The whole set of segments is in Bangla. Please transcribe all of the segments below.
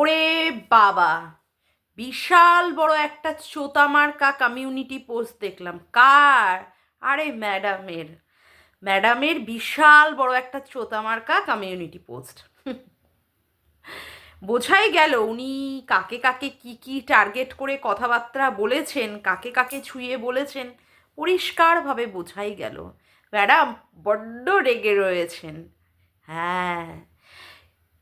ওরে বাবা। বিশাল বড় একটা চোতামার্কা কমিউনিটি পোস্ট দেখলাম। কার? আরে ম্যাডামের। ম্যাডামের বিশাল বড় একটা চোতামার্কা কমিউনিটি পোস্ট বোঝাই গেল উনি কাকে কাকে কি কি টার্গেট করে কথাবার্তা বলেছেন, কাকে কাকে ছুঁয়ে বলেছেন, পরিষ্কারভাবে বোঝাই গেল। ম্যাডাম বড্ড রেগে রয়েছেন। হ্যাঁ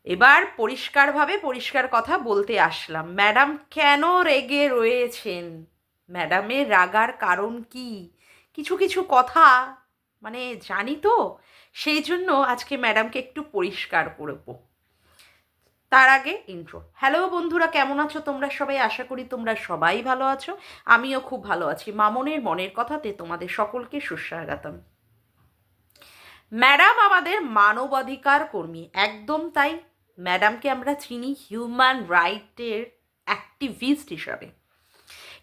এবার পরিষ্কারভাবে পরিষ্কার কথা বলতে আসলাম। ম্যাডাম কেন রেগে রয়েছেন? ম্যাডামের রাগার কারণ কি? কিছু কিছু কথা মানে জানি তো, সেই জন্য আজকে ম্যাডামকে একটু পরিষ্কার করব। তার আগে ইন্ট্রো হ্যালো বন্ধুরা, কেমন আছো তোমরা সবাই? আশা করি তোমরা সবাই ভালো আছো। আমিও খুব ভালো আছি। মামনের মনের কথাতে তোমাদের সকলকে সুস্বাগতম। ম্যাডাম আমাদের মানবাধিকার কর্মী, একদম তাই। ম্যাডামকে আমরা চিনি হিউম্যান রাইটের অ্যাক্টিভিস্ট হিসাবে।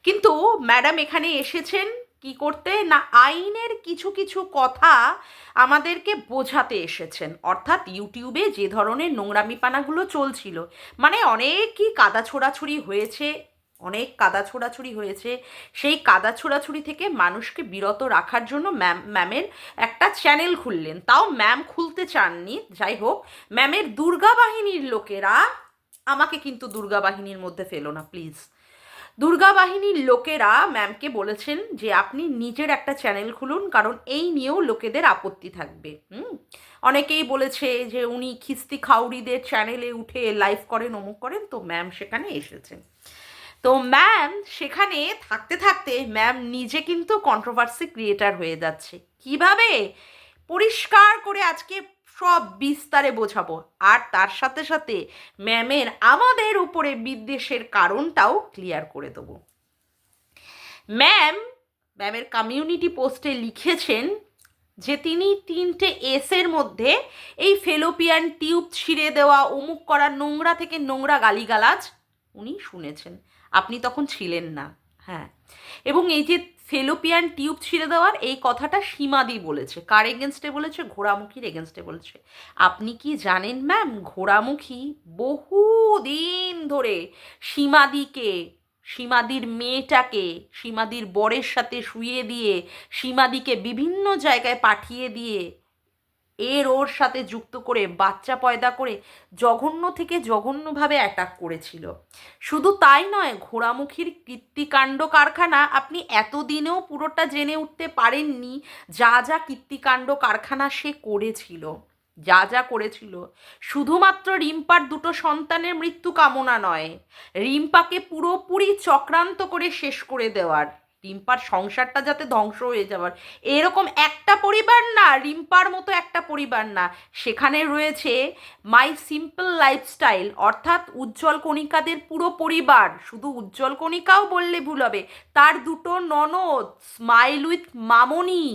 কিন্তু ম্যাডাম এখানে এসেছেন কি করতে? না, আইনের কিছু কিছু কথা আমাদেরকে বোঝাতে এসেছেন। অর্থাৎ ইউটিউবে যে ধরনের নোংরামিপানাগুলো চলছিল মানে অনেকই কাদা ছোড়াছুড়ি হয়েছে অনেক কাদা ছোড়াছুড়ি হয়েছে। সেই কাদা ছোড়াছুড়ি থেকে মানুষকে বিরত রাখার জন্য ম্যাম, ম্যামের একটা চ্যানেল খুললেন। তাও ম্যাম খুলতে চাননি। যাই হোক, ম্যামের দুর্গা বাহিনীর লোকেরা আমাকে কিন্তু দুর্গা বাহিনীর মধ্যে ফেলো না, প্লিজ। দুর্গা বাহিনীর লোকেরা ম্যামকে বলেছেন যে, আপনি নিজের একটা চ্যানেল খুলুন, কারণ এই নিয়েও লোকেদের আপত্তি থাকবে। হুম? অনেকেই বলেছে যে, উনি খিস্তি খাউরিদের চ্যানেলে উঠে লাইভ করেন, অমুক করেন। তো ম্যাম সেখানে এসেছেন। তো ম্যাম সেখানে থাকতে থাকতে ম্যাম নিজে কিন্তু কন্ট্রোভার্সি ক্রিয়েটার হয়ে যাচ্ছে। কীভাবে? পরিষ্কার করে আজকে সব বিস্তারে বোঝাবো। আর তার সাথে সাথে ম্যামের আমাদের উপরে বিদ্বেষের কারণটাও ক্লিয়ার করে দেবো। ম্যাম ম্যামের কমিউনিটি পোস্টে লিখেছেন যে তিনি তিনটে এসের মধ্যে এই ফেলোপিয়ান টিউব ছিঁড়ে দেওয়া, অমুক করা, নোংরা থেকে নোংরা গালিগালাজ উনি শুনেছেন। আপনি তখন ছিলেন না হ্যাঁ। এবং এই যে ফেলোপিয়ান টিউব ছিঁড়ে দেওয়ার এই কথাটা সীমাদি বলেছে, কার এগেনস্টে বলেছে, ঘোড়ামুখীর এগেনস্টে বলেছে। আপনি কি জানেন ম্যাম ঘোড়ামুখী বহু দিন ধরে সীমাদিকে, সীমাদির মেয়েটাকে, সীমাদির বরের সাথে শুয়ে দিয়ে, সীমাদিকে বিভিন্ন জায়গায় পাঠিয়ে দিয়ে এর ওর সাথে যুক্ত করে, বাচ্চা পয়দা করে জঘন্য থেকে জঘন্যভাবে অ্যাটাক করেছিল। শুধু তাই নয়, ঘোড়ামুখীর কীর্তিকাণ্ড কারখানা আপনি এতদিনেও পুরোটা জেনে উঠতে পারেননি যা যা কীর্তিকাণ্ড কারখানা সে করেছিল। যা যা করেছিল। শুধুমাত্র রিম্পার দুটো সন্তানের মৃত্যু কামনা নয়, রিম্পাকে পুরোপুরি চক্রান্ত করে শেষ করে দেওয়ার। রিম্পার সংসারটা যাতে ধ্বংস হয়ে যাওয়ার এরকম একটা পরিবার না, রিম্পার মতো একটা পরিবার না। সেখানে রয়েছে মাই সিম্পল লাইফস্টাইল অর্থাৎ উজ্জ্বল কণিকাদের পুরো পরিবার। শুধু উজ্জ্বল কণিকাও বললে ভুল হবে। তার দুটো ননদ স্মাইল উইথ মামনি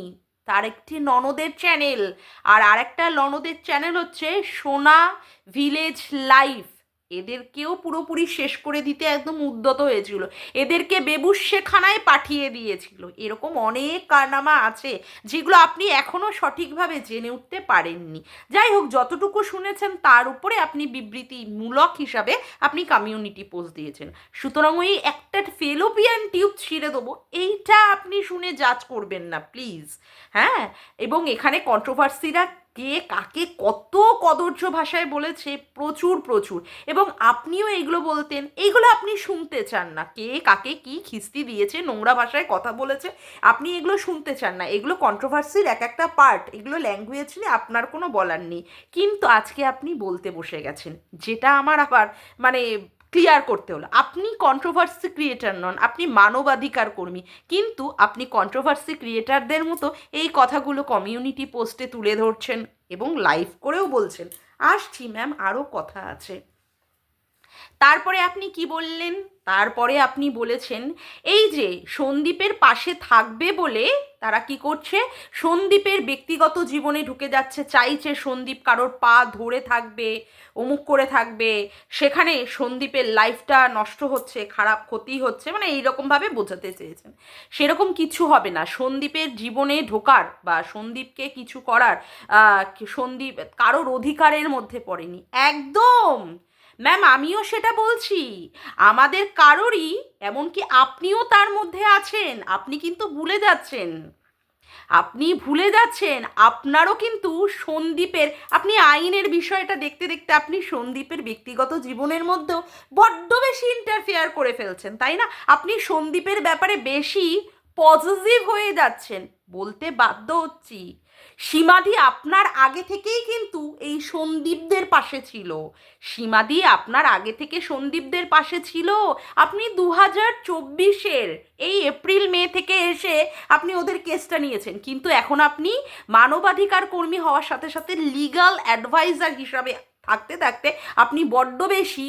তার একটি ননদের চ্যানেল আর আরেকটা ননদের চ্যানেল হচ্ছে সোনা ভিলেজ লাইফ এদেরকেও পুরোপুরি শেষ করে দিতে একদম উদ্যত হয়েছিল। এদেরকে বেবুসেখানায় পাঠিয়ে দিয়েছিল। এরকম অনেক কারনামা আছে, যেগুলো আপনি এখনও সঠিকভাবে জেনে উঠতে পারেননি। যাই হোক, যতটুকু শুনেছেন তার উপরে আপনি বিবৃতিমূলক হিসাবে আপনি কমিউনিটি পোস্ট দিয়েছেন। সুতরাং ওই একটা ফেলোপিয়ান টিউব ছিঁড়ে দেবো। এইটা আপনি শুনে জাজ করবেন না প্লিজ হ্যাঁ? এবং এখানে কন্ট্রোভার্সিরা কে কাকে কত কদর্য ভাষায় বলেছে, প্রচুর প্রচুর। এবং আপনিও এগুলো বলতেন, এইগুলো আপনি শুনতে চান না। কে কাকে কি খিস্তি দিয়েছে, নোংরা ভাষায় কথা বলেছে, আপনি এগুলো শুনতে চান না। এগুলো কন্ট্রোভার্সির এক একটা পার্ট এগুলো ল্যাঙ্গুয়েজ নিয়ে আপনার কোনো বলার নেই। কিন্তু আজকে আপনি বলতে বসে গেছেন, যেটা আমার আবার মানে ক্লিয়ার করতে হলো। আপনি কন্ট্রোভার্সি ক্রিয়েটার নন, আপনি মানবাধিকার কর্মী। কিন্তু আপনি কন্ট্রোভার্সি ক্রিয়েটারদের মতো এই কথাগুলো কমিউনিটি পোস্টে তুলে ধরছেন এবং লাইভ করেও বলছেন। আসছি ম্যাম আরও কথা আছে। তারপরে আপনি কি বললেন? তারপরে আপনি বলেছেন, এই যে সন্দীপের পাশে থাকবে বলে তারা কি করছে? সন্দীপের ব্যক্তিগত জীবনে ঢুকে যাচ্ছে, চাইছে সন্দীপ কারোর পা ধরে থাকবে, অমুক করে থাকবে। সেখানে সন্দীপের লাইফটা নষ্ট হচ্ছে, খারাপ ক্ষতি হচ্ছে মানে এইরকমভাবে বোঝাতে চেয়েছেন। সেরকম কিছু হবে না। সন্দীপের জীবনে ঢোকার বা সন্দীপকে কিছু করার সন্দীপ কারোর অধিকারের মধ্যে পড়েনি। একদম! ম্যাম, আমিও সেটা বলছি। আমাদের কারোরই, এমনকি আপনিও তার মধ্যে আছেন। আপনি কিন্তু ভুলে যাচ্ছেন। আপনি ভুলে যাচ্ছেন। আপনারও কিন্তু সন্দীপের, আপনি আইনের বিষয়টা দেখতে দেখতে আপনি সন্দীপের ব্যক্তিগত জীবনের মধ্যেও বড্ড বেশি ইন্টারফেয়ার করে ফেলছেন, তাই না? আপনি সন্দীপের ব্যাপারে বেশি পজিটিভ হয়ে যাচ্ছেন, বলতে বাধ্য হচ্ছি। সীমাদি আপনার আগে থেকেই কিন্তু এই সন্দীপদের পাশে ছিল। সীমাদি আপনার আগে থেকে সন্দীপদের পাশে ছিল। আপনি দু হাজার চব্বিশের এই এপ্রিল, মে থেকে এসে আপনি ওদের কেসটা নিয়েছেন। কিন্তু এখন আপনি মানবাধিকার কর্মী হওয়ার সাথে সাথে লিগাল অ্যাডভাইজার হিসাবে থাকতে থাকতে আপনি বড্ড বেশি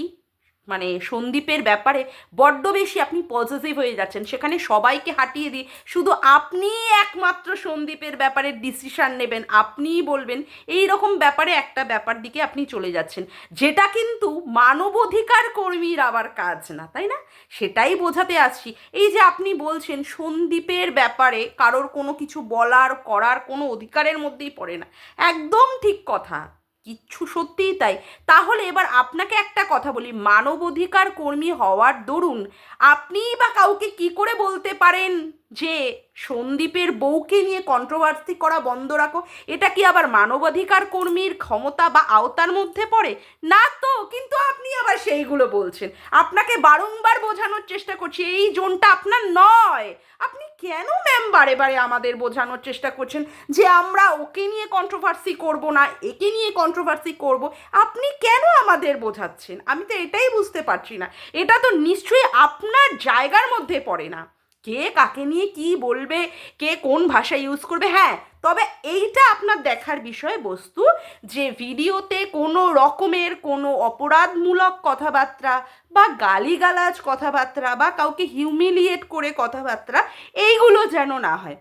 মানে সন্দীপের ব্যাপারে বড্ড বেশি আপনি পজিটিভ হয়ে যাচ্ছেন। সেখানে সবাইকে হাঁটিয়ে দিয়ে শুধু আপনিই একমাত্র সন্দীপের ব্যাপারে ডিসিশান নেবেন, আপনিই বলবেন এই রকম ব্যাপারে একটা ব্যাপার দিকে আপনি চলে যাচ্ছেন। যেটা কিন্তু মানবাধিকার কর্মীর আবার কাজ না, তাই না? সেটাই বোঝাতে আসছি। এই যে আপনি বলছেন সন্দীপের ব্যাপারে কারোর কোনো কিছু বলার, করার কোনো অধিকারের মধ্যেই পড়ে না। একদম ঠিক কথা। কিচ্ছু সত্যিই তাই। তাহলে এবার আপনাকে একটা কথা বলি, মানবাধিকার কর্মী হওয়ার দরুন আপনিই বা কাউকে কি করে বলতে পারেন? যে সন্দীপের বউকে নিয়ে কন্ট্রোভার্সি করা বন্ধ রাখো, এটা কি আবার মানবাধিকার কর্মীর ক্ষমতা বা আওতার মধ্যে পড়ে? না তো, কিন্তু আপনি আবার সেইগুলো বলছেন। আপনাকে বারংবার বোঝানোর চেষ্টা করছি, এই জোনটা আপনার নয়। আপনি কেন ম্যাম বারে বারে আমাদের বোঝানোর চেষ্টা করছেন যে আমরা ওকে নিয়ে কন্ট্রোভার্সি করব না, একে নিয়ে কন্ট্রোভার্সি করব? আপনি কেন আমাদের বোঝাচ্ছেন? আমি তো এটাই বুঝতে পারছি না। এটা তো নিশ্চয়ই আপনার জায়গার মধ্যে পড়ে না। কে কাকে নিয়ে কি বলবে, কে কোন ভাষা ইউজ করবে হ্যাঁ তবে এইটা আপনার দেখার বিষয় বস্তু যে ভিডিওতে কোনো রকমের কোনো অপরাধমূলক কথাবার্তা বা গালিগালাজ কথাবার্তা বা কাউকে হিউমিলিয়েট করে কথাবার্তা এইগুলো যেন না হয়।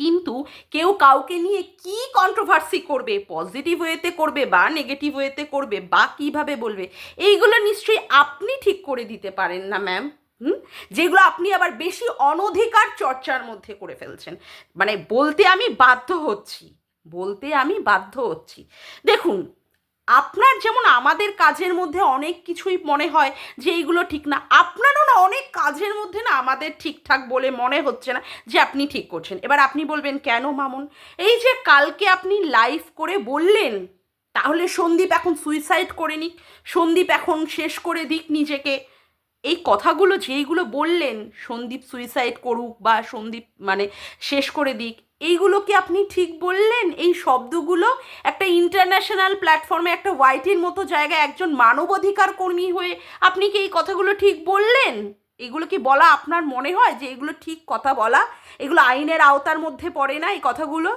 কিন্তু কেউ কাউকে নিয়ে কি কন্ট্রোভার্সি করবে পজিটিভ ওয়েতে করবে বা নেগেটিভ ওয়েতে করবে বা কীভাবে বলবে, এইগুলো নিশ্চয়ই আপনি ঠিক করে দিতে পারেন না ম্যাম হুম? যেগুলো আপনি আবার বেশি অনধিকার চর্চার মধ্যে করে ফেলছেন। মানে বলতে আমি বাধ্য হচ্ছি, বলতে আমি বাধ্য হচ্ছি। দেখুন, আপনার যেমন আমাদের কাজের মধ্যে অনেক কিছুই মনে হয় যে এইগুলো ঠিক না, আপনারও না অনেক কাজের মধ্যে না আমাদের ঠিকঠাক বলে মনে হচ্ছে না যে আপনি ঠিক করছেন। এবার আপনি বলবেন, কেন মামুন? এই যে কালকে আপনি লাইভ করে বললেন, তাহলে সন্দীপ এখন সুইসাইড করে নিক, সন্দীপ এখন শেষ করে দিক নিজেকে। এই কথাগুলো যেইগুলো বললেন, সন্দীপ সুইসাইড করুক বা সন্দীপ মানে শেষ করে দিক, এইগুলো কি আপনি ঠিক বললেন? এই শব্দগুলো একটা ইন্টারন্যাশনাল প্ল্যাটফর্মে একটা ওয়াইটির মতো জায়গায় একজন মানবাধিকার কর্মী হয়ে আপনি কি এই কথাগুলো ঠিক বললেন? এগুলো কি বলা আপনার মনে হয় যে এগুলো ঠিক কথা বলা? এগুলো আইনের আওতার মধ্যে পড়ে না এই কথাগুলো?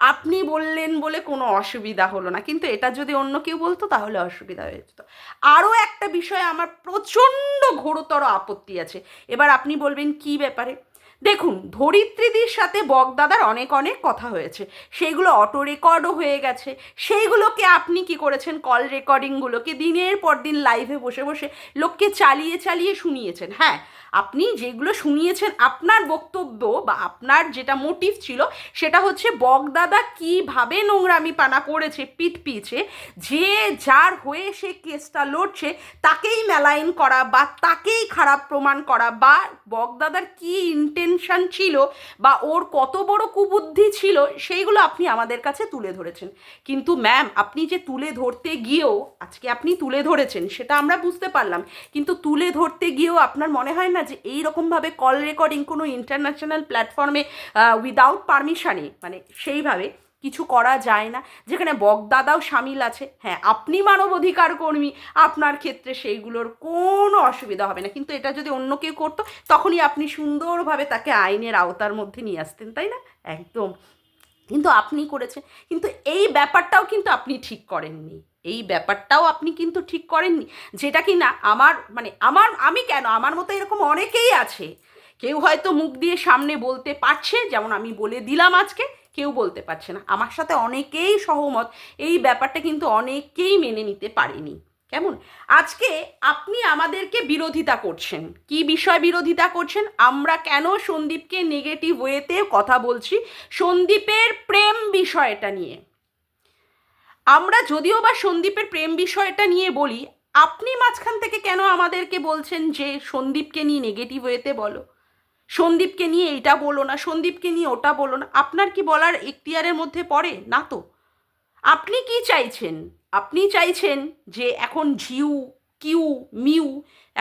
আপনি বললেন বলে কোনো অসুবিধা হলো না। কিন্তু এটা যদি অন্য কেউ বলতো, তাহলে অসুবিধা হয়ে যেত। আরও একটা বিষয়ে আমার প্রচণ্ড ঘোরতর আপত্তি আছে। এবার আপনি বলবেন, কি ব্যাপারে? দেখুন, ধরিত্রীদির সাথে বগদাদার অনেক অনেক কথা হয়েছে। সেইগুলো অটো রেকর্ডও হয়ে গেছে। সেইগুলোকে আপনি কি করেছেন? কল রেকর্ডিংগুলোকে দিনের পর দিন লাইভে বসে বসে লোককে চালিয়ে চালিয়ে শুনিয়েছেন। হ্যাঁ আপনি যেগুলো শুনিয়েছেন, আপনার বক্তব্য বা আপনার যেটা মোটিভ ছিল, সেটা হচ্ছে বগদাদা কীভাবে নোংরামি পানা করেছে পিঠ পিছে যে যার হয়ে সে কেসটা লড়ছে, তাকেই মেলাইন করা বা তাকেই খারাপ প্রমাণ করা বা বগদাদার কি ইন্টেনশন ছিল বা ওর কত বড় কুবুদ্ধি ছিল, সেইগুলো আপনি আমাদের কাছে তুলে ধরেছেন। কিন্তু ম্যাম আপনি যে তুলে ধরতে গিয়েও, আজকে আপনি তুলে ধরেছেন, সেটা আমরা বুঝতে পারলাম, কিন্তু তুলে ধরতে গিয়েও আপনার মনে হয় না যে এইরকমভাবে কল রেকর্ডিং কোনো ইন্টারন্যাশনাল প্ল্যাটফর্মে উইদাউট পারমিশানে মানে সেইভাবে কিছু করা যায় না। যেখানে বগদাদাও সামিল আছে। হ্যাঁ আপনি মানব অধিকার কর্মী, আপনার ক্ষেত্রে সেইগুলোর কোনো অসুবিধা হবে না। কিন্তু এটা যদি অন্য কেউ করতো, তখনই আপনি সুন্দরভাবে তাকে আইনের আওতার মধ্যে নিয়ে আসতেন, তাই না? একদম। কিন্তু আপনি করেছেন। কিন্তু এই ব্যাপারটাও কিন্তু আপনি ঠিক করেননি। এই ব্যাপারটাও আপনি কিন্তু ঠিক করেননি। যেটা কি না, আমার মানে আমার, আমি কেন? আমার মতো এরকম অনেকেই আছে। কেউ হয়তো মুখ দিয়ে সামনে বলতে পারছে, যেমন আমি বলে দিলাম আজকে, কেউ বলতে পারছে না। আমার সাথে অনেকেই সহমত। এই ব্যাপারটা কিন্তু অনেকেই মেনে নিতে পারেনি। কেমন? আজকে আপনি আমাদেরকে বিরোধিতা করছেন। কি বিষয় বিরোধিতা করছেন? আমরা কেন সন্দীপকে নেগেটিভ ওয়েতে কথা বলছি? সন্দীপের প্রেম বিষয়টা নিয়ে। আমরা যদিও বা সন্দীপের প্রেম বিষয়টা নিয়ে বলি, আপনি মাঝখান থেকে কেন আমাদেরকে বলছেন যে সন্দীপকে নিয়ে নেগেটিভ ওয়েতে বলো? সন্দীপকে নিয়ে এইটা বলো না, সন্দীপকে নিয়ে ওটা বলো না। আপনার কি বলার এখতিয়ারের মধ্যে পড়ে? না তো। আপনি কি চাইছেন? আপনি চাইছেন যে এখন ঝিউ কিউ, মিউ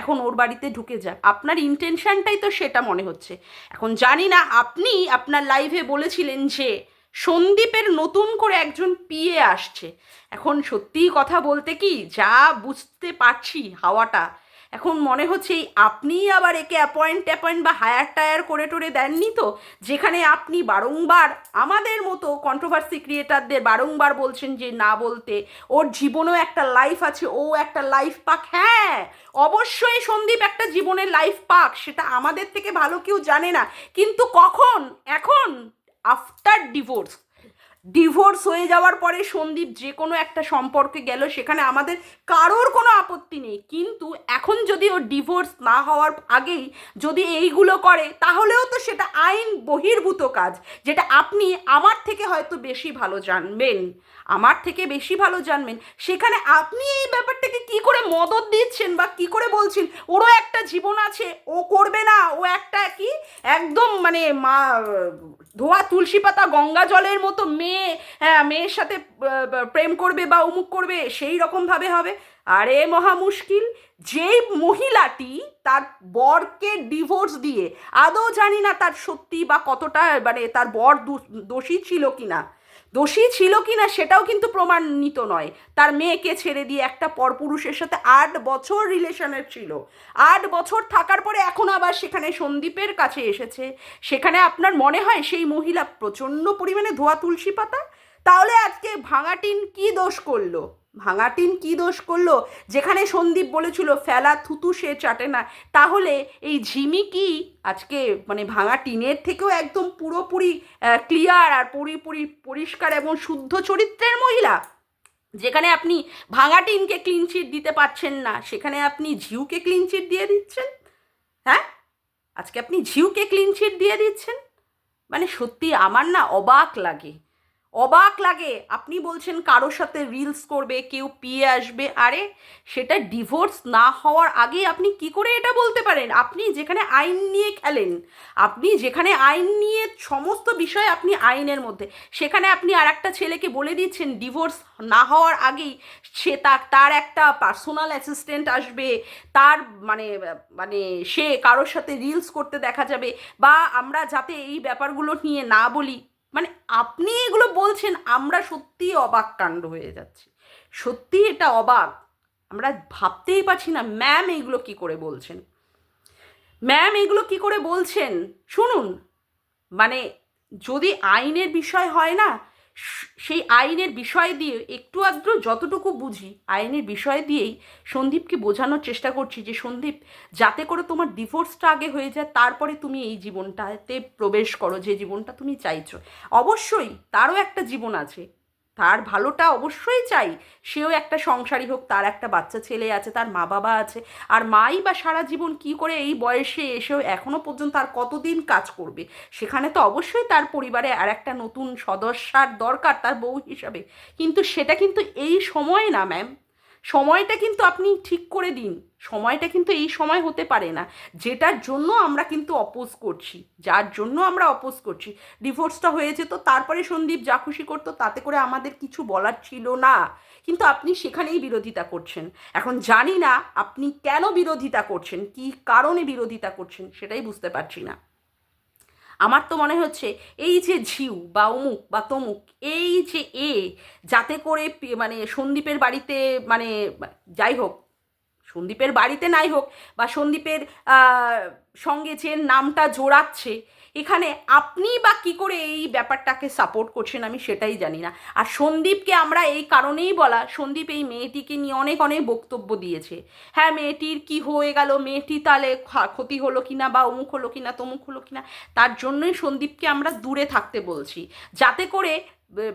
এখন ওর বাড়িতে ঢুকে যাক। আপনার ইন্টেনশনটাই তো সেটা মনে হচ্ছে। এখন জানি না আপনি আপনার লাইভে বলেছিলেন যে সন্দীপের নতুন করে একজন পিয়ে আসছে। এখন সত্যিই কথা বলতে কি, যা বুঝতে পারছি হাওয়াটা এখন মনে হচ্ছে আপনিই আবার একে অ্যাপয়েন্ট অ্যাপয়েন্ট বা হায়ার টায়ার করে টোরে দেননি তো? যেখানে আপনি বারংবার আমাদের মতো কন্ট্রোভার্সি ক্রিয়েটারদের বারংবার বলছেন যে না বলতে, ওর জীবনেও একটা লাইফ আছে, ও একটা লাইফ পাক। হ্যাঁ অবশ্যই সন্দীপ একটা জীবনের লাইফ পাক, সেটা আমাদের থেকে ভালো কেউ জানে না। কিন্তু কখন? এখন? আফটার ডিভোর্স ডিভোর্স হয়ে যাওয়ার পরে সন্দীপ যে কোনো একটা সম্পর্কে গেল, সেখানে আমাদের কারোর কোনো আপত্তি নেই। কিন্তু এখন যদি ও ডিভোর্স না হওয়ার আগেই যদি এইগুলো করে, তাহলেও তো সেটা আইন বহির্ভূত কাজ, যেটা আপনি আমার থেকে হয়তো বেশি ভালো জানবেন। আমার থেকে বেশি ভালো জানবেন। সেখানে আপনি এই ব্যাপারটাকে কি করে মদত দিচ্ছেন বা কি করে বলছেন? ওরও একটা জীবন আছে, ও করবে না, ও একটা কি একদম মানে মা, ধোয়া তুলসী পাতা গঙ্গা জলের মতো মেয়ে হ্যাঁ মেয়ের সাথে প্রেম করবে বা উমুক করবে, সেই রকমভাবে হবে। আরে মহা মুশকিল, যেই মহিলাটি তার বরকে ডিভোর্স দিয়ে, আদৌ জানি না তার সত্যি বা কতটা মানে তার বর দোষ- দোষী ছিল কিনা। দোষী ছিল কি না সেটাও কিন্তু প্রমাণিত নয়। তার মেয়েকে ছেড়ে দিয়ে একটা পরপুরুষের সাথে আট বছর রিলেশনের ছিল। আট বছর থাকার পরে এখন আবার সেখানে সন্দীপের কাছে এসেছে। সেখানে আপনার মনে হয় সেই মহিলা প্রচণ্ড পরিমাণে ধোয়া তুলসী পাতা? তাহলে আজকে ভাঙাটিন কি দোষ করল? ভাঙাটিন কি দোষ করল? যেখানে সন্দীপ বলেছিল, ফেলা থুতু সে চাটে না। তাহলে এই ঝিমি কি আজকে মানে ভাঙা টিনের থেকেও একদম পুরোপুরি ক্লিয়ার আর পুরোপুরি পরিষ্কার এবং শুদ্ধ চরিত্রের মহিলা? যেখানে আপনি ভাঙা টিনকে ক্লিন চিট দিতে পারছেন না, সেখানে আপনি ঝিউকে ক্লিন চিট দিয়ে দিচ্ছেন? হ্যাঁ? আজকে আপনি ঝিউকে ক্লিন চিট দিয়ে দিচ্ছেন? মানে সত্যি আমার না অবাক লাগে। অবাক লাগে। আপনি বলছেন কারোর সাথে রিলস করবে, কেউ পিয়ে আসবে। আরে, সেটা ডিভোর্স না হওয়ার আগে আপনি কি করে এটা বলতে পারেন? আপনি যেখানে আইন নিয়ে খেলেন, আপনি যেখানে আইন নিয়ে সমস্ত বিষয় আপনি আইনের মধ্যে, সেখানে আপনি আর একটা ছেলেকে বলে দিচ্ছেন ডিভোর্স না হওয়ার আগেই, সে তার তার একটা পার্সোনাল অ্যাসিস্ট্যান্ট আসবে, তার মানে মানে সে কারোর সাথে রিলস করতে দেখা যাবে, বা আমরা যাতে এই ব্যাপারগুলো নিয়ে না বলি মানে আপনি এগুলো বলছেন, আমরা সত্যিই অবাক কাণ্ড হয়ে যাচ্ছি। সত্যি এটা অবাক? আমরা ভাবতেই পারছি না ম্যাম এইগুলো কি করে বলছেন। ম্যাম এগুলো কি করে বলছেন? শুনুন মানে যদি আইনের বিষয় হয় না সেই আইনের বিষয় দিয়ে একটু আদ্র যতটুকু বুঝি, আইনের বিষয় দিয়েই সন্দীপকে বোঝানোর চেষ্টা করছি যে, সন্দীপ, যাতে করে তোমার ডিভোর্সটা আগে হয়ে যায়, তারপরে তুমি এই জীবনটাতে প্রবেশ করো, যে জীবনটা তুমি চাইছো। অবশ্যই তারও একটা জীবন আছে। তার ভালোটা অবশ্যই চাই। সেও একটা সংসারী হোক, তার একটা বাচ্চা ছেলে আছে, তার মা বাবা আছে। আর মাই বা সারা জীবন কি করে এই বয়সে এসেও এখনও পর্যন্ত আর কতদিন কাজ করবে? সেখানে তো অবশ্যই তার পরিবারে আর একটা নতুন সদস্যার দরকার তার বউ হিসাবে। কিন্তু সেটা কিন্তু এই সময় না ম্যাম সময়টা কিন্তু আপনি ঠিক করে দিন। সময়টা কিন্তু এই সময় হতে পারে না। যেটার জন্য আমরা কিন্তু অপোজ করছি, যার জন্য আমরা অপোজ করছি। ডিভোর্সটা হয়ে যেত, তারপরে সন্দীপ যা খুশি করতো, তাতে করে আমাদের কিছু বলার ছিল না। কিন্তু আপনি সেখানেই বিরোধিতা করছেন। এখন জানি না আপনি কেন বিরোধিতা করছেন, কি কারণে বিরোধিতা করছেন, সেটাই বুঝতে পারছি না। আমার তো মনে হচ্ছে এই যে ঝিউ বা অমুক বা তমুক, এই যে এ, যাতে করে মানে সন্দীপের বাড়িতে মানে যাই হোক, সন্দীপের বাড়িতে নাই হোক বা সন্দীপের সঙ্গে যে নামটা জোড়াচ্ছে এখানে আপনি বা কি করে এই ব্যাপারটাকে সাপোর্ট করছেন আমি সেটাই জানি না। আর সন্দীপকে আমরা এই কারণেই বলা, সন্দীপ এই মেয়েটিকে নিয়ে অনেক অনেক বক্তব্য দিয়েছে। হ্যাঁ মেয়েটির কি হয়ে গেল, মেয়েটি তাহলে ক্ষতি হলো কিনা বা অমুক হলো কিনা, তমুক হলো কিনা, তার জন্যই সন্দীপকে আমরা দূরে থাকতে বলছি। যাতে করে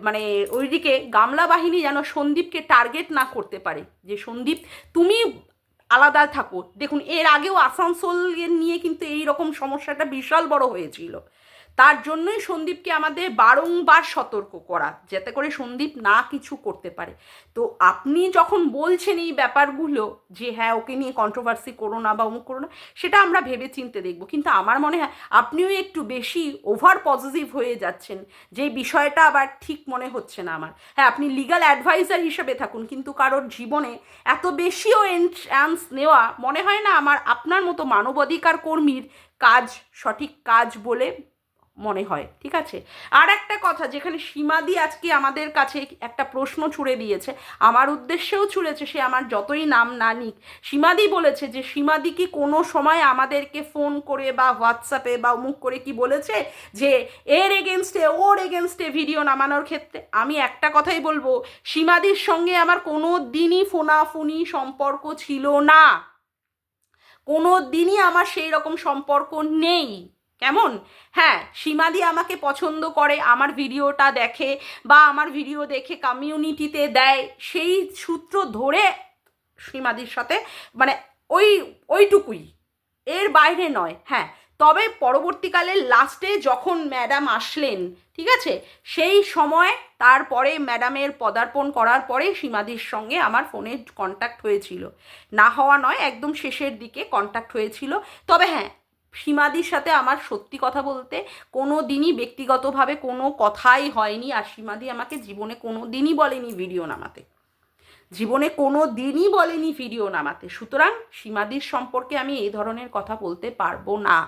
মানে ওইদিকে গামলা বাহিনী যেন সন্দীপকে টার্গেট না করতে পারে। যে সন্দীপ, তুমি আলাদা থাকো দেখুন এর আগেও আসানসোল নিয়ে কিন্তু এই রকম সমস্যাটা বিশাল বড় হয়েছিল। তার জন্যই সন্দীপকে আমাদের বারংবার সতর্ক করা, যাতে করে সন্দীপ না কিছু করতে পারে। তো আপনি যখন বলছেন এই ব্যাপারগুলো, যে হ্যাঁ ওকে নিয়ে কন্ট্রোভার্সি করো না বা অমুক করো না, সেটা আমরা ভেবে চিনতে দেখব। কিন্তু আমার মনে হয় আপনিও একটু বেশি ওভার পজিটিভ হয়ে যাচ্ছেন, যে বিষয়টা আবার ঠিক মনে হচ্ছে না আমার। হ্যাঁ আপনি লিগাল অ্যাডভাইজার হিসেবে থাকুন, কিন্তু কারোর জীবনে এত বেশিও এন্ট্রান্স নেওয়া মনে হয় না আমার আপনার মতো মানবাধিকার কর্মীর কাজ সঠিক কাজ বলে মনে হয়, ঠিক আছে? আর একটা কথা, যেখানে সীমাদি আজকে আমাদের কাছে একটা প্রশ্ন ছুড়ে দিয়েছে, আমার উদ্দেশ্যেও ছুড়েছে, সে আমার যতই নাম না নিক, সীমাদি বলেছে যে সীমাদি কি কোনো সময় আমাদেরকে ফোন করে বা হোয়াটসঅ্যাপে বা মুখ করে কি বলেছে যে এর এগেনস্টে ওর এগেনস্টে ভিডিও নামানোর ক্ষেত্রে? আমি একটা কথাই বলব, সীমাদির সঙ্গে আমার কোনো দিনই ফোনাফুনি সম্পর্ক ছিল না। কোনো দিনই আমার সেই রকম সম্পর্ক নেই। কেমন? হ্যাঁ সীমাদি আমাকে পছন্দ করে, আমার ভিডিওটা দেখে বা আমার ভিডিও দেখে কমিউনিটিতে দেয়, সেই সূত্র ধরে সীমাদির সাথে মানে ওই, ওইটুকুই। এর বাইরে নয় হ্যাঁ। তবে পরবর্তীকালে লাস্টে যখন ম্যাডাম আসলেন, ঠিক আছে, সেই সময় তারপরে ম্যাডামের পদার্পণ করার পরে সীমাদির সঙ্গে আমার ফোনে কন্ট্যাক্ট হয়েছিল। না হওয়া নয়, একদম শেষের দিকে কন্ট্যাক্ট হয়েছিল। তবে হ্যাঁ সীমাদির সাথে আমার সত্যি কথা বলতে কোনো দিনই ব্যক্তিগতভাবে কোনো কথাই হয়নি, আর সীমাদি আমাকে জীবনে কোনো দিনই বলেনি ভিডিও নামাতে। জীবনে কোনো দিনই বলেনি ভিডিও নামাতে। সুতরাং সীমাদির সম্পর্কে আমি এই ধরনের কথা বলতে পারব না,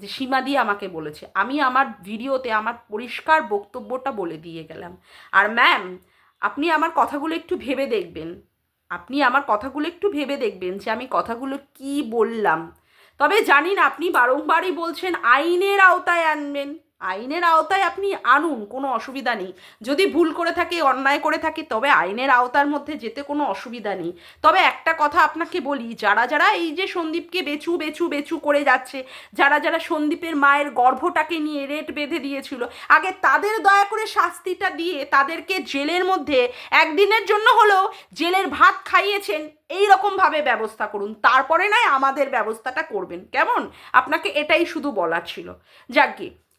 যে সীমাদি আমাকে বলেছে। আমি আমার ভিডিওতে আমার পরিষ্কার বক্তব্যটা বলে দিয়ে গেলাম। আর ম্যাম আপনি আমার কথাগুলো একটু ভেবে দেখবেন। আপনি আমার কথাগুলো একটু ভেবে দেখবেন যে আমি কথাগুলো কি বললাম। তবে জানি না আপনি বারংবারই বলছেন আইনের আওতায় আনবেন। আইনের আওতায় আপনি আনুন, কোনো অসুবিধা নেই। যদি ভুল করে থাকি, অন্যায় করে থাকি, তবে আইনের আওতার মধ্যে যেতে কোনো অসুবিধা নেই। তবে একটা কথা আপনাকে বলি, যারা যারা এই যে সন্দীপকে বেচু বেচু বেচু করে যাচ্ছে, যারা যারা সন্দীপের মায়ের গর্ভটাকে নিয়ে রেট বেঁধে দিয়েছিল, আগে তাদের দয়া করে শাস্তিটা দিয়ে তাদেরকে জেলের মধ্যে একদিনের জন্য হলেও জেলের ভাত খাইয়েছেন এই রকমভাবে ব্যবস্থা করুন। তারপরে নয়, আমাদের ব্যবস্থাটা করবেন। কেমন? আপনাকে এটাই শুধু বলার ছিল। যাকে